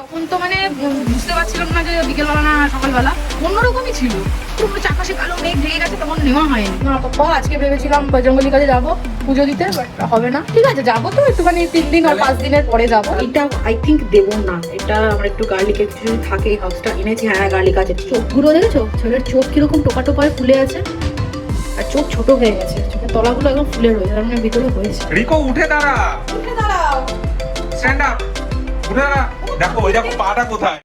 তখন তো মানে বুঝতে পারছিলাম না যে বিকেলবেলা না সকালবেলা। অন্যরকমই ছিল। পুরো চাকাশে কালো মেঘ ঢেকে গেছে তখন নেওয়া হয়নি। না পাপা আজকে ভেবেছিলাম বজরঙ্গলির কাছে যাব পুজো দিতে বাট হবে না। ঠিক আছে যাব তো একটুখানি তিন দিন আর পাঁচ দিনের পরে যাব। এটা আই থিঙ্ক দেবো না। এটা আমার একটু গার্লিকের কিছু যদি থাকে এই হাউসটা এনেছি। হ্যাঁ গার্লিক আছে। চোখগুলো দেখেছ? ছেলের চোখ কীরকম টোকা টোপায় ফুলে আছে। আর চোখ ছোট হয়ে গেছে। চোখের তলাগুলো একদম ফুলে রয়েছে। তার মানে ভিতরে হয়েছে। রিকো উঠে দাঁড়া। উঠে দাঁড়াও। স্ট্যান্ড আপ উঠে দাঁড়া। দেখো ওই দেখো পাটা কোথায়?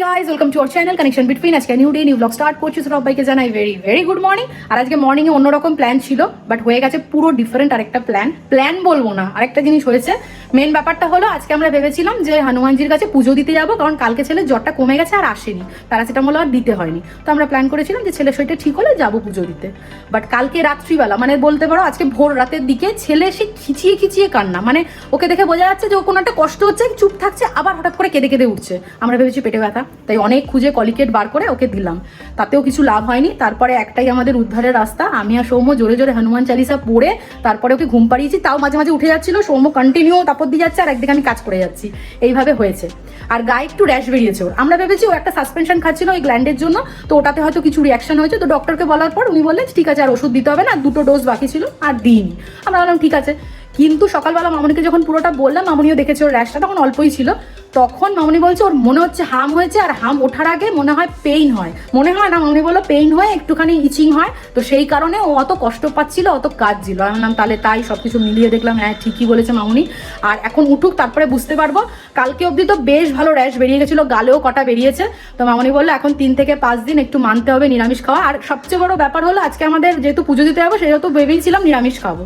Hey guys welcome to our channel connection between আজকে new day new blog start করছি। সব বাইকে জানাই ভেরি ভেরি গুড মর্নিং আর আজকে মর্নিং এ অন্যরকম প্ল্যান ছিল বাট হয়ে গেছে পুরো ডিফারেন্ট আরেকটা প্ল্যান প্ল্যান বলব না, আরেকটা জিনিস হয়েছে। মেন ব্যাপারটা হলো, আজকে আমরা ভেবেছিলাম যে হনুমানজির কাছে পুজো দিতে যাব, কারণ কালকে ছেলে জ্বরটা কমে গেছে আর আসেনি। প্যারাসিটামল আর দিতে হয়নি। তো আমরা প্ল্যান করেছিলাম যে ছেলে শরীরটা ঠিক হলে যাব পুজো দিতে। বাট কালকে রাত্রিবেলা মানে বলতে পারো আজকে ভোর রাতের দিকে ছেলে সে খিচিয়ে খিচিয়ে কান্না। মানে ওকে দেখে বোঝা যাচ্ছে যে ও কোনো একটা কষ্ট হচ্ছে, চুপ থাকছে, আবার হঠাৎ করে কেঁদে কেঁদে উঠছে। আমরা ভেবেছি পেটে ব্যথা। তাই অনেক খুঁজে কলিকেট বার করে ওকে দিলাম। তাতেও কিছু লাভ হয়নি। তারপরে একটাই আমাদের উদ্ধারের রাস্তা। আমি আর সৌম্য জোরে জোরে হনুমান চালিসা পড়ে তারপরে ওকে ঘুম পাড়িয়েছি। তাও মাঝে মাঝে উঠে যাচ্ছিল। সৌম্য কন্টিনিউ তাপর দিয়ে যাচ্ছে। আর একদিকে আমি কাজ করে যাচ্ছি। এইভাবে হয়েছে। আর গায়ে একটু র্যাশ বেরিয়েছে ওর। আমরা ভেবেছি ও একটা সাসপেনশন খাচ্ছিল ওই গ্ল্যান্ডের জন্য। তো ওটাতে হয়তো কিছু রিয়াকশন হয়েছে। তো ডক্টরকে বলার পর উনি বললেন, ঠিক আছে, আর ওষুধ দিতে হবে না। দুটো ডোজ বাকি ছিল। আর দিইনি। আমরা বললাম, ঠিক আছে। কিন্তু সকালবেলা মামনিকে যখন পুরোটা বললাম, মামনিও দেখেছে ওর র্যাশটা তখন অল্পই ছিল। তখন মামনি বলছে, ওর মনে হচ্ছে হাম হয়েছে আর হাম ওঠার আগে মনে হয় পেইন হয়। মনে হয় না, মামনি বলল পেইন হয় একটুখানি ইচিং হয়, তো সেই কারণে ও অত কষ্ট পাচ্ছিল, অত কাঁদছিল। আমি বললাম, তাহলে তাই সব কিছু মিলিয়ে দেখলাম হ্যাঁ ঠিকই বলেছে মামনি। আর এখন উঠুক, তারপরে বুঝতে পারব। কালকে অবধি তো বেশ ভালো র্যাশ বেরিয়ে গেছিল, গালেও কটা বেরিয়েছে। তো মামনি বলল, এখন তিন থেকে পাঁচ দিন একটু মানতে হবে নিরামিষ খাওয়া। আর সবচেয়ে বড় ব্যাপার হলো, আজকে আমাদের যেহেতু পুজো দিতে যাব, সেহেতু ভেবেছিলাম নিরামিষ খাব।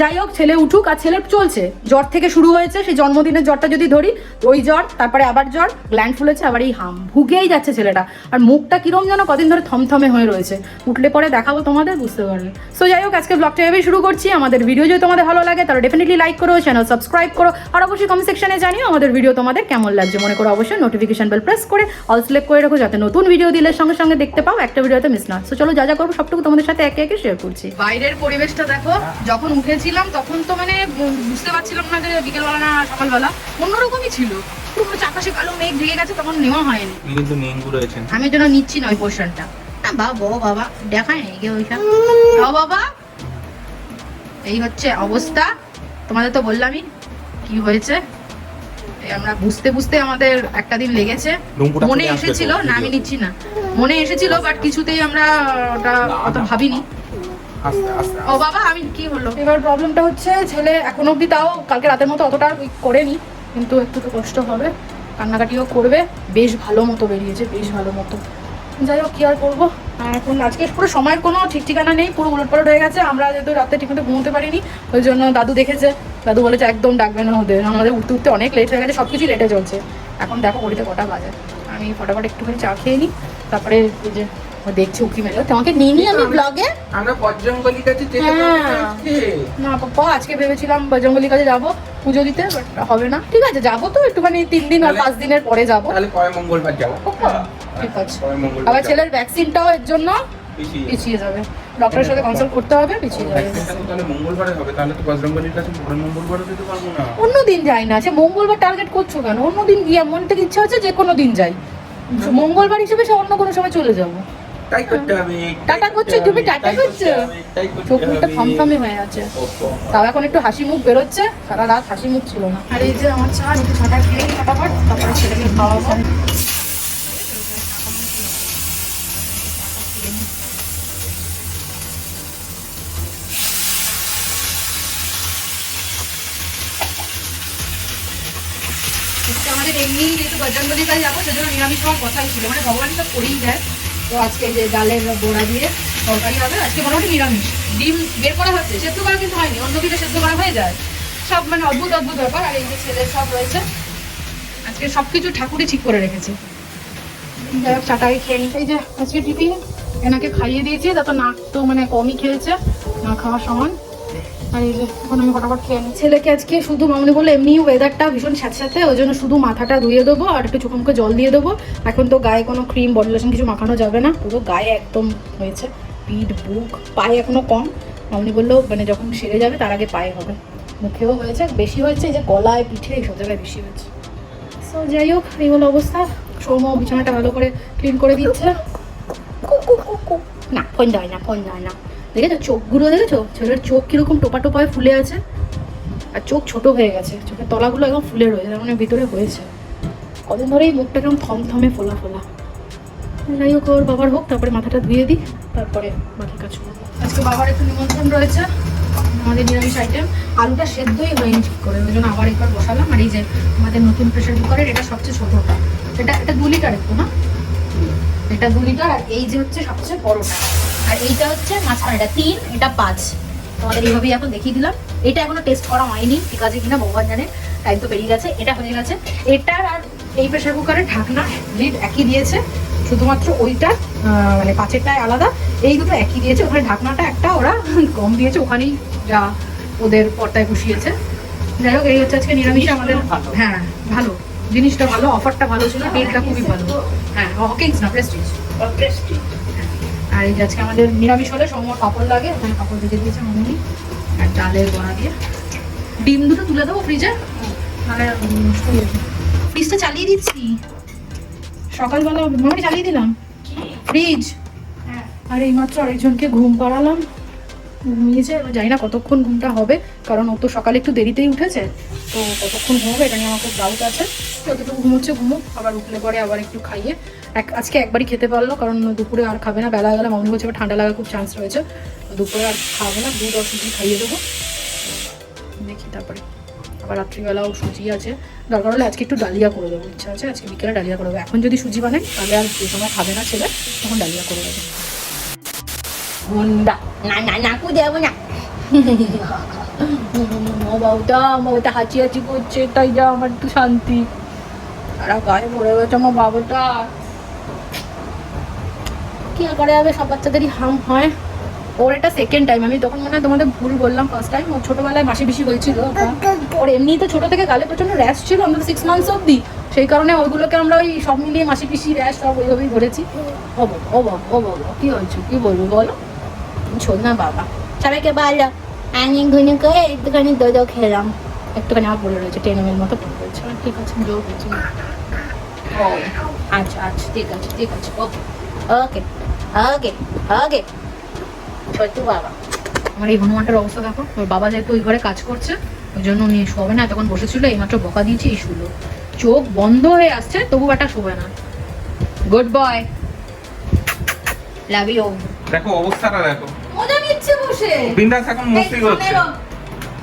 যাই হোক, ছেলে উঠুক আর ছেলের চলছে। জ্বর থেকে শুরু হয়েছে, সেই জন্মদিনের জ্বরটা যদি ধরি, ওই জ্বর তারপরে আবার জ্বর গ্ল্যান্ড ফুলেছে, আবার এই হাম ভুগেই যাচ্ছে ছেলেটা। আর মুখটা কিরম যেন কদিন ধরে থমথমে হয়ে রয়েছে। উঠলে পরে দেখাবো তোমাদের, বুঝতে পারবে সো যাই হোক, আজকে ব্লগটা এভাবেই শুরু করছি। আমাদের ভিডিও যদি তোমাদের ভালো লাগে, তাহলে ডেফিনেটলি লাইক করো চ্যানেল সাবস্ক্রাইব করো, আর অবশ্যই কমেন্ট সেকশনে জানিও আমাদের ভিডিও তোমাদের কেমন লাগছে। মনে করো অবশ্যই নোটিফিকেশন বেল প্রেস করে অল সিলেক্ট করে রাখো, যাতে নতুন ভিডিও দিলে সঙ্গে সঙ্গে দেখতে পাও, একটা ভিডিওতে মিস না সো চলো যা যা করব, সবটুকু তোমাদের সাথে একে একে শেয়ার করছি। বাইরের পরিবেশটা দেখো, যখন উঠেছিলাম, তখন তো মানে বুঝতে পারছিলাম না যে বিকেলবেলা না সকালবেলা, অন্যরকমই ছিল। পুরো কালো মেঘ ঢেকে গেছে তখন নেওয়া হয়নি। কিন্তু নেঙ্গু রয়েছেন। আমি যেন নিচ্ছি না ওই পোর্শনটা। বাবা বাবা দেখায় ওইসব। বাবা এই হচ্ছে অবস্থা। তোমাদের তো বললামই কি হয়েছে। আমরা বুঝতে বুঝতে আমাদের একটা দিন লেগেছে। মনে এসেছিল না আমি নিচ্ছি না। মনে এসেছিল বাট কিছুতেই আমরা ওটা অত ভাবিনি। ও বাবা আমি কি হলো? এবার প্রবলেমটা হচ্ছে ছেলে এখন অবধি তাও কালকে রাতের মতো অতটা করেনি। কিন্তু একটু তো কষ্ট হবে। কান্নাকাটিও করবে বেশ ভালো মতো বেরিয়েছে বেশ ভালো মতো। যাই হোক কি আর করব? আর এখন আজকে পুরো সময়ের কোনো ঠিক ঠিকানা নেই পুরো উলটপালট হয়ে গেছে। আমরা যেহেতু রাতে ঠিকমতো ঘুমোতে পারিনি ওই জন্য দাদু দেখেছে। দাদু বলেছে একদম ডাকবে না ওদের। আমাদের উঠতে উঠতে অনেক লেট হয়ে গেছে সব কিছুই লেটে চলছে। এখন দেখো ঘড়িতে কটা বাজে। আমি ফটাফট একটুখানি চা খেয়ে নিই তারপরে এই যে দেখছি উকি মেলে তোমাকে নিয়ে নিই আমি ব্লগে আমরা বজরঙ্গলির কাছে যেতে হ্যাঁ। না পাপা আজকে ভেবেছিলাম বজরঙ্গলির কাছে যাব। পুজো দিতে বাট হবে না। ঠিক আছে যাব তো একটুখানি তিন দিন আর পাঁচ দিনের পরে যাব। তাহলে কয় মঙ্গলবার যাব। হ্যাঁ, ঠিক আছে। আবার ছেলের ভ্যাকসিনটাও এর জন্য পিছিয়ে। যাবে। ডক্টরের সাথে কনসাল্ট করতে হবে পিছিয়ে যাবে। তাহলে মঙ্গলবারে হবে তাহলে তো বজরঙ্গলির কাছে পরের মঙ্গলবারও যেতে পারব না। অন্য দিন যাই না সে মঙ্গলবার টার্গেট করছ কেন? অন্য দিন গিয়ে মন থেকে ইচ্ছা হচ্ছে যে কোনো দিন যাই। মঙ্গলবার হিসেবে সে অন্য কোনো সময় চলে যাব। তাই করতে হবে টাটা করছ তুমি টাটা করছ? চোখ মুখটা হয়ে আছে। তাও এখন একটু হাসি মুখ বেরোচ্ছে সারা রাত হাসি মুখ ছিল না। আর এই যে আমার চা একটু ছাটা খেয়ে ফটাফট তারপরে ছেলেকে খাওয়াবো। আমাদের এমনি যেহেতু বজরঙ্গলির কাছে যাব সেজন্য নিরামিষ হওয়ার কথাই ছিল। মানে ভগবান সব করেই দেয়। তো আজকে যে ডালের বড়া দিয়ে তরকারি হবে, আজকে মোটামুটি নিরামিষ। ডিম বের করা হচ্ছে, সেদ্ধ করা কিন্তু হয়নি, অন্য দিনে সেদ্ধ করা হয়ে যায়। সব মানে অদ্ভুত অদ্ভুত ব্যাপার, আর এই যে ছেলের সব রয়েছে, আজকে সব কিছু ঠাকুরই ঠিক করে রেখেছে। যাই হোক চাটাকে খেয়ে নিতে যে আজকে টিপি এনাকে খাইয়ে দিয়েছি, তারপর নাক তো মানে কমই খেয়েছে, না খাওয়ার সমান। ছেলেকে আজকে শুধু মামনি বলল এমনি ওয়েদারটা ভীষণ স্যাঁতস্যাঁতে, ওই জন্য শুধু মাথাটা ধুয়ে দেবো আর একটু চোখ মুখে জল দিয়ে দেবো। এখন তো গায়ে কোনো ক্রিম বডি লোশন কিছু মাখানো যাবে না, পুরো গায়ে একদম হয়েছে, পিঠ, বুক, পায়ে এখনও কম। মামনি বলল মানে যখন সেরে যাবে তার আগে পায়ে হবে। মুখেও হয়েছে, বেশি হয়েছে যে গলায়, পিঠে এইসব জায়গায় বেশি হয়েছে। সো যাই হোক, এই হলো অবস্থা। সৌম্য বিছানাটা ভালো করে ক্লিন করে দিচ্ছে। না, ফোন দেয় না, ফোন দেয় না। দেখেছ? চোখগুলো দেখেছ? ছেলের চোখ কীরকম টোপা টোপায় ফুলে আছে। আর চোখ ছোট হয়ে গেছে। চোখের তলাগুলো একদম ফুলে রয়েছে, তার মানে ভিতরে হয়েছে। কদিন ধরেই মুখটা একদম থমথমে ফোলা ফোলা। যাই হোক, ওর বাবার হোক, তারপরে মাথাটা ধুয়ে দিই, তারপরে বাকি কাজ করব। আজকে বাবার একটু নিমন্ত্রণ রয়েছে, আমাদের নিরামিষ আইটেম আলুটা সেদ্ধই হয়নি ঠিক করে, ওই জন্য আবার একবার বসালাম। আর এই যে আমাদের নতুন প্রেশার কুকারের এটা সবচেয়ে ছোটোটা এটা এটা দু লিটার একটু, না? এটা দু লিটার আর এই যে হচ্ছে সবচেয়ে বড়টা। আর এইটা হচ্ছে মাঝখানে এটা তিন এটা পাঁচ। তোমাদের এইভাবেই এখন দেখিয়ে দিলাম। এটা এখনও টেস্ট করা হয়নি ঠিক আছে কিনা ভগবান জানে টাইম তো বেরিয়ে গেছে এটা হয়ে গেছে। এটার আর এই প্রেশার কুকারের ঢাকনা লিড একই দিয়েছে শুধুমাত্র ওইটা মানে পাঁচেরটায় আলাদা। এই দুটো একই দিয়েছে ওখানে ঢাকনাটা একটা ওরা কম দিয়েছে ওখানেই যা ওদের পর্দায় বসিয়েছে। যাই হোক এই হচ্ছে আজকে নিরামিষ আমাদের হ্যাঁ ভালো। জিনিসটা ভালো অফারটা ভালো ছিল ডেটটা খুবই ভালো। হ্যাঁ হকিংস না প্রেস্টিজ আর এই আজকে আমাদের নিরামিষ হলে সময় পাপড় লাগে ওখানে পাপড় ভেজে দিয়েছে মামুনি আর ডালের বড়া দিয়ে। ডিম দুটো তুলে দেবো ফ্রিজে মানে ফ্রিজটা চালিয়ে দিচ্ছি। সকালবেলা মামনি চালিয়ে দিলাম। ফ্রিজ আর এইমাত্র আরেকজনকে ঘুম পাড়ালাম। ঘুমিয়েছে এবার জানি না কতক্ষণ ঘুমটা হবে কারণ ও তো সকালে একটু দেরিতেই উঠেছে। তো কতক্ষণ ঘুমবে এটা নিয়ে আমার খুব ডাউট আছে। যতটুকু ঘুমোচ্ছে ঘুমো আবার উঠলে পরে আবার একটু খাইয়ে। এক, আজকে একবারই খেতে পারল, কারণ দুপুরে আর খাবে না, বেলা গেলে মামনি বলছে ঠান্ডা লাগার খুব চান্স রয়েছে। দুপুরে আর খাবে না, দুধ সুজি খাইয়ে দেবো। দেখি তারপরে। আবার রাত্রিবেলাও সুজি আছে। দরকার হলে আজকে একটু ডালিয়া করে দেবো, ইচ্ছা আছে আজকে বিকেলে ডালিয়া করে দেবো। এখন যদি সুজি বানাই, তাহলে আর যে সময় খাবে না ছেলে, তখন ডালিয়া করে দেবো। na na aku dia punya. ও বাবুটা বাবুটা হাঁচি হাঁচি করছে, তাই যা আমার একটু শান্তি। আর গায়ে পড়ে গেছে আমার বাবুটা। কি করা যাবে? সব বাচ্চাদেরই হাম হয়। ওর এটা সেকেন্ড টাইম আমি তখন মনে হয় তোমাদের ভুল বললাম ফার্স্ট টাইম ওর ছোটোবেলায় মাসি বেশি হয়েছিল। ওর এমনি তো ছোটো থেকে গালে প্রচণ্ড র্যাশ ছিল আমাদের সিক্স মান্থস অবধি। সেই কারণে ওইগুলোকে আমরা ওই সব মিলিয়ে মাসি পিসি র্যাশ সব ওইভাবেই ধরেছি। ও বাবা ও বাবা ও বাবা, কি হয়েছে কি বলব বলো? শোন না বাবা। সবাইকে ভালো আমি ঘুনে করে একটুখানি দোদো খেলাম। একটুখানি আমার পড়ে রয়েছে টেন এম মতো পড়ে রয়েছে। ঠিক আছে জোর হয়েছে ও আচ্ছা আচ্ছা ঠিক আছে ঠিক আছে ওকে ওকে ওকে। ওকে ছোট্টু বাবা। আমার এই হনুমানটার অবস্থা দেখো ওর বাবা যেহেতু ওই ঘরে কাজ করছে ওই জন্য উনি শোবে না তখন বসেছিল এইমাত্র বকা দিয়েছি এই শুলো। চোখ বন্ধ হয়ে আসছে তবু একটা শোবে না। গুড বয় লাভ ইউ দেখো অবস্থাটা দেখো। মজা নিচ্ছে বসে। বিন্দাস এখন মস্তি করছে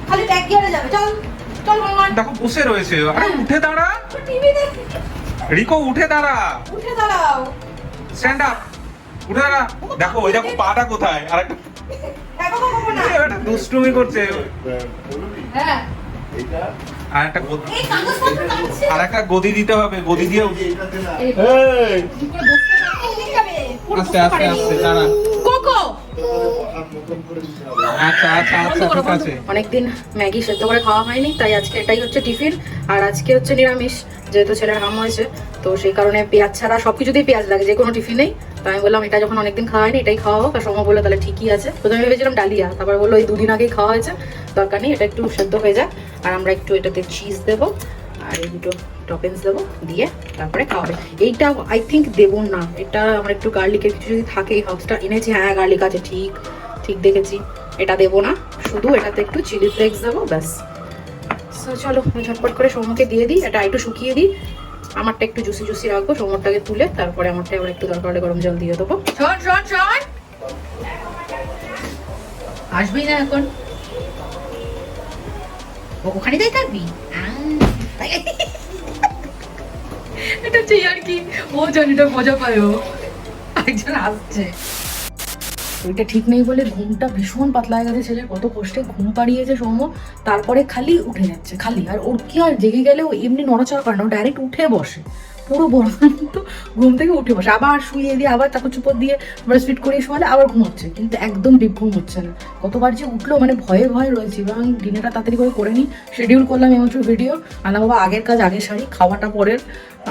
খালি ব্যাগ গিয়ারে যাবে চল। দেখো বসে রয়েছে আরে উঠে দাঁড়া রিকো উঠে দাঁড়া উঠে দাঁড়াও স্ট্যান্ড আপ উঠে দাঁড়া দেখো ওই দেখো পাটা কোথায় আর একটা দুষ্টুমি করছে হ্যাঁ আর একটা আর একটা গদি দিতে হবে গদি দিয়ে এই এই, কি করে বসতে পারবে? উঠে যাবে। পুরো আস্তে আস্তে আস্তে দাঁড়া কোকো আচ্ছা আচ্ছা আচ্ছা ঠিক আছে অনেকদিন ম্যাগি সেদ্ধ করে খাওয়া হয়নি তাই আজকে এটাই হচ্ছে টিফিন। আর আজকে হচ্ছে নিরামিষ যেহেতু ছেলের হাম হয়েছে তো সেই কারণে পেঁয়াজ ছাড়া সব কিছুতেই পেঁয়াজ লাগে যে কোনো টিফিনেই। তো আমি বললাম এটা যখন অনেকদিন খাওয়া হয়নি এটাই খাওয়া হোক। আর সময় বলল তাহলে ঠিকই আছে। প্রথমে ভেবেছিলাম ডালিয়া তারপর বলল এই দুদিন আগেই খাওয়া হয়েছে দরকার নেই এটা একটু সেদ্ধ হয়ে যাক। আর আমরা একটু এটাতে চিজ দেবো আর এই দুটো টপিংস দেবো দিয়ে তারপরে খাওয়াবে। এইটা আই থিঙ্ক দেবো না। এটা আমার একটু গার্লিকের কিছু যদি থাকে এই হাউসটা এনেছি। হ্যাঁ গার্লিক আছে ঠিক ঠিক দেখেছি। এটা দেবো না। শুধু এটাতে একটু চিলি ফ্লেক্স দেবো ব্যাস। So, চলো ঝটপট করে সৌমকে দিয়ে দিই। এটা একটু শুকিয়ে দিই। আমারটা একটু জুসি জুসি রাখব সৌমরটাকে তুলে তারপরে আমারটা এবার একটু দরকার হলে গরম জল দিয়ে দেবো। আসবি না এখন। ও ওখানেই থাকবি? এটা হচ্ছে আর কি, ও জানিটা মজা পায় ও একজন আসছে। ওইটা ঠিক নেই বলে ঘুমটা ভীষণ পাতলা হয়ে গেছে ছেলে কত কষ্টে ঘুম পাড়িয়েছে সৌম্য, তারপরে খালি উঠে যাচ্ছে, খালি। আর ওর কি আর জেগে গেলে ও এমনি নড়াচড়া করে না, ও ডাইরেক্ট উঠে বসে। পুরো বড় তো ঘুম থেকে উঠে বসে। আবার শুয়ে দিয়ে, আবার চাকু চুপর দিয়ে ব্রাশ ফিট করে শোয়ালে আবার ঘুম হচ্ছে কিন্তু একদম ডিপ ঘুম হচ্ছে না। কতবার যে উঠল মানে ভয়ে ভয়ে রয়েছে। এবং ডিনারটা তাড়াতাড়ি করে করে নিই। শিডিউল করলাম এমন ভিডিও আনা বাবা, আগের কাজ আগে সারি খাওয়াটা পরের।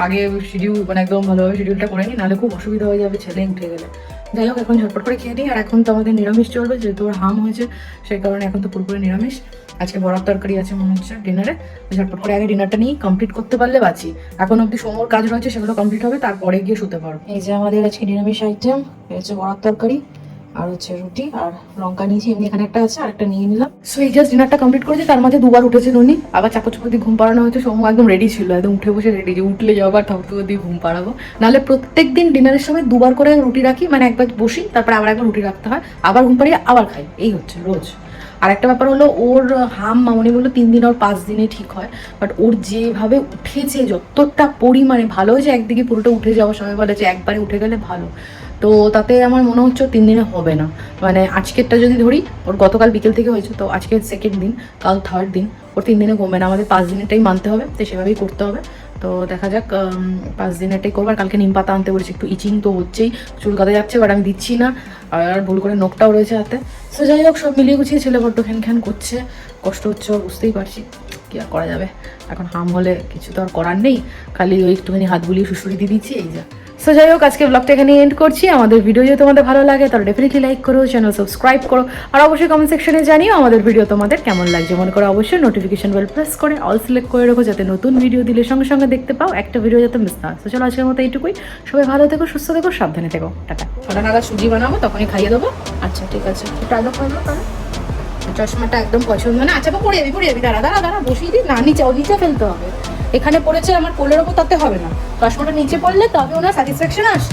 আগে শিডিউল মানে একদম ভালোভাবে শিডিউলটা করে নিই, নাহলে খুব অসুবিধা হয়ে যাবে, ছেলে উঠে গেলে। যাই হোক, এখন ঝটপট করে খেয়ে নিই। আর এখন তো আমাদের নিরামিষ চলবে, যেহেতু হাম হয়েছে, সেই কারণে এখন তো পুরোপুরি নিরামিষ। আজকে বড়ার তরকারি আছে মনে হচ্ছে ডিনারে ঝটপট করে আগে ডিনারটা নিয়ে কমপ্লিট করতে পারলে বাঁচি। এখন অব্দি সমোর কাজ রয়েছে সেগুলো কমপ্লিট হবে তারপরে গিয়ে শুতে পারো। এই যে আমাদের আজকে নিরামিষ আইটেম হচ্ছে বড়ার তরকারি আর হচ্ছে রুটি আর লঙ্কা নিয়েছি। এমনি এখানে একটা আছে আর একটা নিয়ে নিলাম। সো এই জাস্ট ডিনারটা কমপ্লিট করেছি তার মাঝে দুবার উঠেছে উনি। আবার চাকর চুপর দিয়ে ঘুম পাড়ানো হয়েছে সোমু একদম রেডি ছিল একদম উঠে বসে রেডি যে উঠলে যাব আর ঠাকুর দিয়ে ঘুম পাড়াবো। নাহলে প্রত্যেক দিন ডিনারের সময় দুবার করে রুটি রাখি মানে একবার বসি তারপরে আবার একবার রুটি রাখতে হয় আবার ঘুম পাড়িয়ে আবার খাই। এই হচ্ছে রোজ। আর একটা ব্যাপার হলো, ওর হাম মামনি বলল তিন দিন ওর পাঁচ দিনে ঠিক হয়। বাট ওর যেভাবে উঠেছে, যতটা পরিমাণে ভালো হয়েছে একদিকে পুরোটা উঠে যাওয়া সবাই বলে যে একবারে উঠে গেলে ভালো। তো তাতে আমার মনে হচ্ছে তিন দিনে হবে না। মানে আজকেরটা যদি ধরি, ওর গতকাল বিকেল থেকে হয়েছে, তো আজকে সেকেন্ড দিন, কাল থার্ড দিন। ওর তিন দিনে কমবে না, আমাদের পাঁচ দিনেরটাই মানতে হবে, তো সেভাবেই করতে হবে। তো দেখা যাক পাঁচ দিনেরটাই করব। আর কালকে নিম পাতা আনতে বলেছি, একটু ইচিং তো হচ্ছেই, চুল কাটা যাচ্ছে বাট আমি দিচ্ছি না। আর ভুল করে নখটাও রয়েছে হাতে। সো যাই হোক, সব মিলিয়ে গুছিয়ে ছেলে বড্ড খ্যান খ্যান করছে। কষ্ট হচ্ছে বুঝতেই পারছি কি আর করা যাবে। এখন হাম হলে কিছু তো আর করার নেই। খালি ওই একটুখানি হাত বুলিয়ে শুশুরি দিয়ে দিচ্ছি, এই যা। সো যাই হোক আজকে ব্লগটা এখানে এন্ড করছি। আমাদের ভিডিও যদি তোমাদের ভালো লাগে তাহলে ডেফিনেটলি লাইক করো চ্যানেল সাবস্ক্রাইব করো। আর অবশ্যই কমেন্ট সেকশনে জানিও আমাদের ভিডিও তোমাদের কেমন লাগছে। মনে করো অবশ্যই নোটিফিকেশন বেল প্রেস করে অল সিলেক্ট করে রাখো যাতে নতুন ভিডিও দিলে সঙ্গে সঙ্গে দেখতে পাও একটা ভিডিও যাতে মিস না হয়। তো চলো আজকের মতো এইটুকুই। সবাই ভালো থেকো সুস্থ থেকো সাবধানে থেকো। টাটা। ওটা নাগাদ সুজি বানাবো তখনই খাইয়ে দেবো। আচ্ছা ঠিক আছে। একটু আগে করব চশমাটা একদম পছন্দ না। আচ্ছা পরে যাবি পরে যাবি দাঁড়া দাঁড়া দাঁড়া বসিয়ে দিই। না নিচে ও নিচে ফেলতে হবে। এখানে পড়েছে আমার কোলের ওপর তাতে হবে না। চশমাটা নিচে পড়লে তবে ওনার স্যাটিসফ্যাকশন আসে।